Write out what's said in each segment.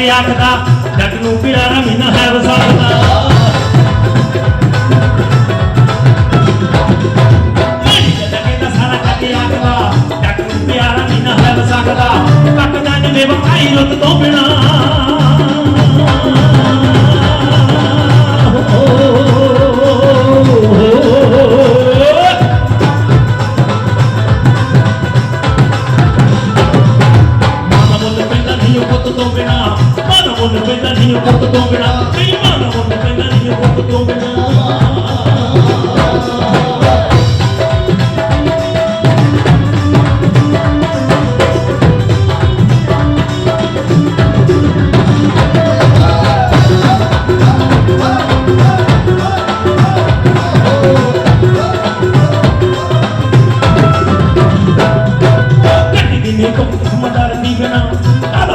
ਕੇ ਆਖਦਾ, ਜੱਟ ਨੂੰ ਪਿਆਰਾ ਮਹੀਨਾ ਹੈ ਵਸਾਖਦਾ ਮੇਰੀ ਜੱਟ ਕਹਿੰਦਾ ਸਾਰਾ ਕਰਕੇ ਆਖਦਾ, ਜੱਟ ਨੂੰ ਵਕਾਈ ਰੁੱਤ ਤੋਂ ਬਿਨਾ ਪੈਂਦਾ ਨਹੀਂ ਉਹ ਪੁੱਤ ਤੋਂ ਬਿਨਾ ਮਾਨਾ ਮੁੱਲ ਪੈਂਦਾ ਨਹੀਂ ਉਹ ਪੁੱਤ ਤੋਂ ਬਿਨਾ ਨਹੀਂ ਮਾਨਾ ਮੁੱਲ ਪੈਂਦਾ ਨਹੀਂ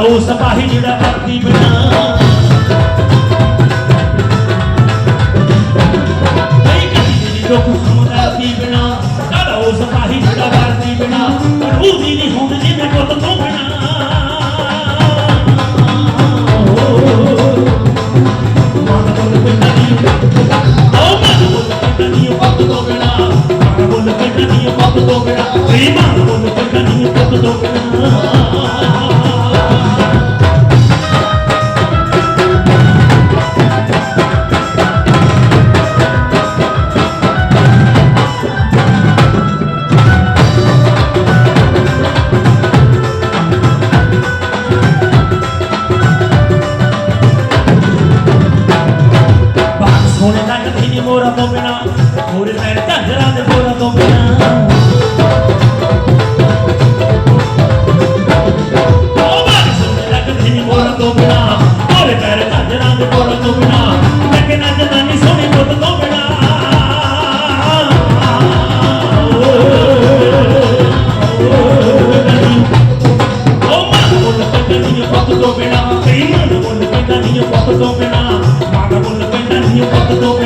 ਉਹ ਸਪਾਹੀ ਜਿਹੜਾ ਵਰਦੀ ਬਣਾ। ਨਹੀਂ ਗੱਡੀ ਦੀ ਬਣਾ। ਕਾਲਾ ਉਹ ਸਪਾਹੀ ਜਿਹੜਾ ਵਰਦੀ ਬਣਾ। ਪਰ ਉਹ ਵੀ ਨਹੀਂ ਹੁੰਦ ਜਿਵੇਂ ਪੁੱਤ ਤੋਂ ਬਣਾ। ਤੋਂ ਬਿਨਾ। ਮਾਨਾ ਬੋਲ ਪੈਂਦਾ ਨਹੀਂ ਤੋਂ ਬਿਨਾ। ਮੋਰਾ ਤੋਂ ਬਿਨਾ, ਮੋਰੇ ਪੈਰ ਝਾਂਜਰਾਂ ਦੇ ਮੋਰਾ ਤੋਂ ਬਿਨਾ। ਉਹ ਬਾਗ ਸੋਹਣੇ ਲੱਗਦੀ ਨੀ ਮੋਰਾ ਤੋਂ ਬਿਨਾ, ਮੋਰੇ ਪੈਰ ਝਾਂਜਰਾਂ ਦੇ ਮੋਰਾ ਤੋਂ ਬਿਨਾ। ਲੱਗੇ ਨੱਚਦਾ ਨੀ ਸੋਹਣੀ ਮੁੱਤ ਤੋਂ ਬਿਨਾ। ਉਹ ਮਨ ਮੁੱਲ ਪੈਂਦਾ ਨੀ ਪੁੱਤ ਤੋਂ ਬਿਨਾ ਕਈ ਮਨ ਮੁੱਲ ਪੈਂਦਾ ਨੀ ਪੁੱਤ ਤੋਂ ਬਿਨਾ।